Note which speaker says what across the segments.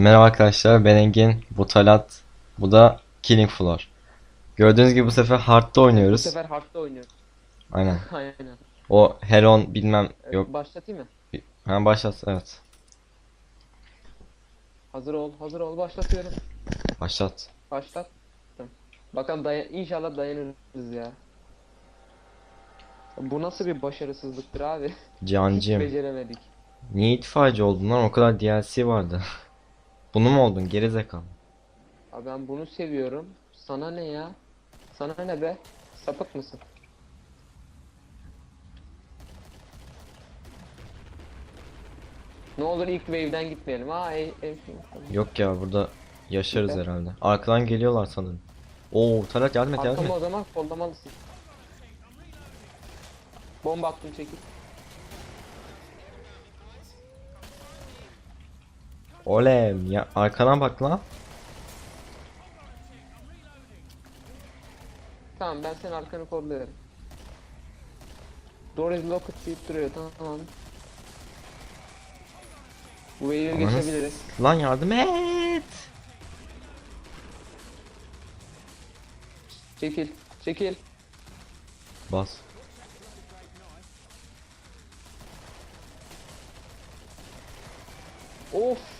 Speaker 1: Merhaba arkadaşlar ben Engin, bu Talat, bu da Killing Floor. Gördüğünüz gibi bu sefer Hard'da
Speaker 2: Bu
Speaker 1: oynuyoruz.
Speaker 2: sefer hardta oynuyoruz.
Speaker 1: Aynen.
Speaker 2: Aynen.
Speaker 1: O Heron bilmem
Speaker 2: Evet,
Speaker 1: yok.
Speaker 2: Başlatayım mı?
Speaker 1: Ha başlat evet.
Speaker 2: Hazır ol, hazır ol. Başlatıyorum.
Speaker 1: Başlat.
Speaker 2: Başlattım. Bakalım dayan inşallah dayanırız ya. Bu nasıl bir başarısızlıktır abi? Hiç
Speaker 1: Cancım.
Speaker 2: beceremedik.
Speaker 1: Niye itfaiyeci oldun lan? O kadar DLC vardı. Bunu mu oldun? Gerizekalı.
Speaker 2: Abi ben bunu seviyorum. Sana ne ya? Sana ne be? Sapık mısın? Ne olur ilk wave'den gitmeyelim. Aa ev, ev
Speaker 1: Yok ya burada yaşarız
Speaker 2: Süper.
Speaker 1: herhalde. Arkadan geliyorlar sanırım. Oo Talat yardım et yardım
Speaker 2: Arkama
Speaker 1: et.
Speaker 2: o zaman kollamalısın. Bomba attım çekil.
Speaker 1: Oley ya arkana bak lan.
Speaker 2: Tamam ben senin arkanı kolluyorum. Door is locked deyip duruyor tamam. Bu wave'e geçebiliriz.
Speaker 1: Lan yardım et.
Speaker 2: Çekil, çekil.
Speaker 1: Bas.
Speaker 2: Of.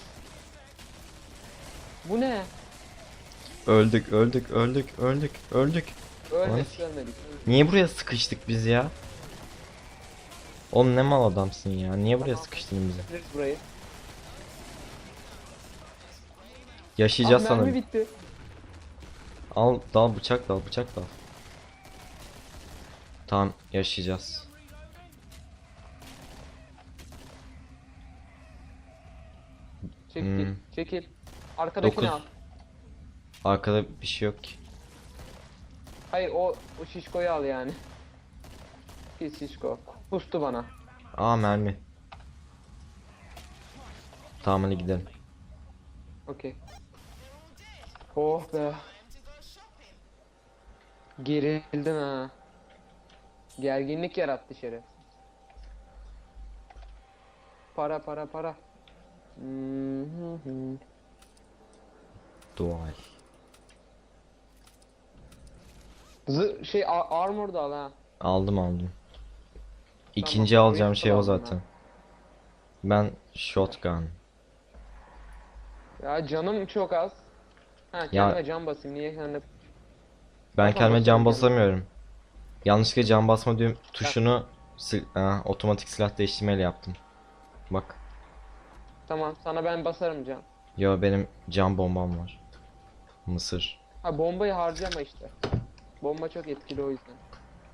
Speaker 2: Bu ne?
Speaker 1: Öldük öldük öldük öldük öldük.
Speaker 2: Ölmedik.
Speaker 1: Niye buraya sıkıştık biz ya? Oğlum ne mal adamsın ya. Niye buraya sıkıştın bizi?
Speaker 2: Bitiririz burayı.
Speaker 1: Yaşayacağız
Speaker 2: ah, mermi
Speaker 1: sanırım.
Speaker 2: bitti.
Speaker 1: Al dal bıçak dal bıçak dal. Tamam yaşayacağız.
Speaker 2: Çekil,
Speaker 1: Hmm.
Speaker 2: çekil. Arkadakini
Speaker 1: Dokuz.
Speaker 2: al.
Speaker 1: Arkada bir şey yok ki.
Speaker 2: Hayır o, o şişkoyu al yani. Pis şişko. Pustu bana.
Speaker 1: Aa mermi. Tamam hadi gidelim.
Speaker 2: Okey. Oh be. Gerildim ha. Gerginlik yarattı şeref. Para para para. Hmm, hı.
Speaker 1: Dual.
Speaker 2: Zı şey a- armor da al ha.
Speaker 1: Aldım aldım. İkinci
Speaker 2: Tamam,
Speaker 1: alacağım şey o
Speaker 2: aldım ben.
Speaker 1: zaten. Ben shotgun.
Speaker 2: Ya canım çok az. Ha kendime can basayım niye kendime
Speaker 1: Ben
Speaker 2: Tamam,
Speaker 1: kendime can
Speaker 2: basıyorum
Speaker 1: basamıyorum. Yanlışlıkla can basma düğüm tuşunu sil ha, otomatik silah değiştirmeyle yaptım. Bak.
Speaker 2: Tamam sana ben basarım can.
Speaker 1: Yo benim can bombam var. Mısır.
Speaker 2: Ha bombayı harcama işte. Bomba çok etkili o yüzden.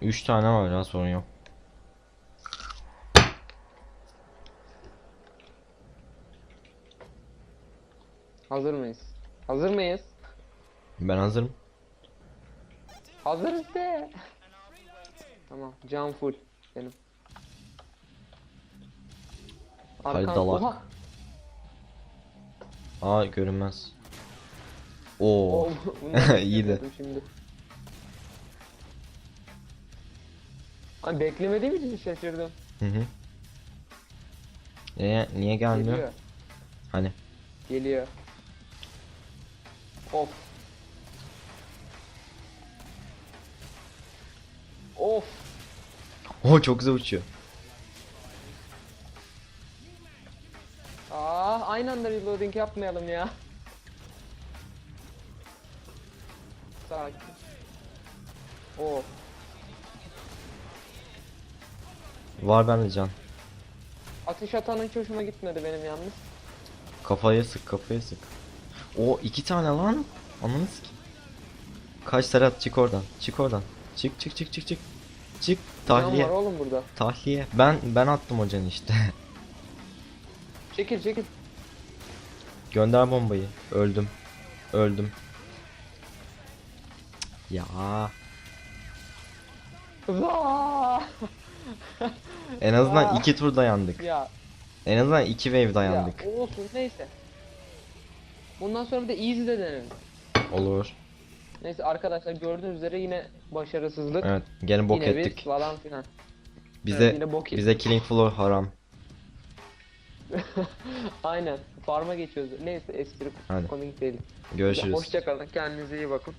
Speaker 1: 3 tane var ya sorun yok.
Speaker 2: Hazır mıyız? Hazır mıyız?
Speaker 1: Ben hazırım.
Speaker 2: Hazırız de. Tamam, can full benim.
Speaker 1: Hadi
Speaker 2: Arkan,
Speaker 1: dalak.
Speaker 2: oha.
Speaker 1: Aa görünmez. Oo.
Speaker 2: Oo,
Speaker 1: İyiydi.
Speaker 2: beklemiyordum Şimdi. Ay beklemediğim için şaşırdım.
Speaker 1: Hı hı. Niye, niye gelmiyor?
Speaker 2: Geliyor.
Speaker 1: Hani
Speaker 2: Geliyor. Of. Of.
Speaker 1: o çok güzel uçuyor.
Speaker 2: Aa, aynı anda reloading yapmayalım ya. Sakin. Oh.
Speaker 1: Var bende can.
Speaker 2: Ateş atan hiç hoşuma gitmedi benim yalnız.
Speaker 1: Kafaya sık kafaya sık. O iki tane lan. Ananı sikeyim. Kaç Serhat çık oradan. Çık oradan. Çık çık çık çık çık. Çık
Speaker 2: Can
Speaker 1: tahliye.
Speaker 2: var oğlum burada.
Speaker 1: Tahliye. Ben ben attım o canı işte.
Speaker 2: Çekil çekil.
Speaker 1: Gönder bombayı. Öldüm. Öldüm. Ya en azından iki tur dayandık.
Speaker 2: ya,
Speaker 1: En azından iki wave
Speaker 2: ya
Speaker 1: dayandık.
Speaker 2: olsun neyse. Bundan sonra bir de easy de denelim.
Speaker 1: Olur.
Speaker 2: Neyse arkadaşlar gördüğünüz üzere yine başarısızlık.
Speaker 1: Evet, gene bok
Speaker 2: yine biz
Speaker 1: ettik.
Speaker 2: falan filan.
Speaker 1: Bize
Speaker 2: Evet,
Speaker 1: bize killing floor haram.
Speaker 2: Aynen. Farm'a geçiyoruz. Neyse espri
Speaker 1: Hadi.
Speaker 2: komik değil.
Speaker 1: Görüşürüz.
Speaker 2: Hoşçakalın. Kendinize iyi bakın.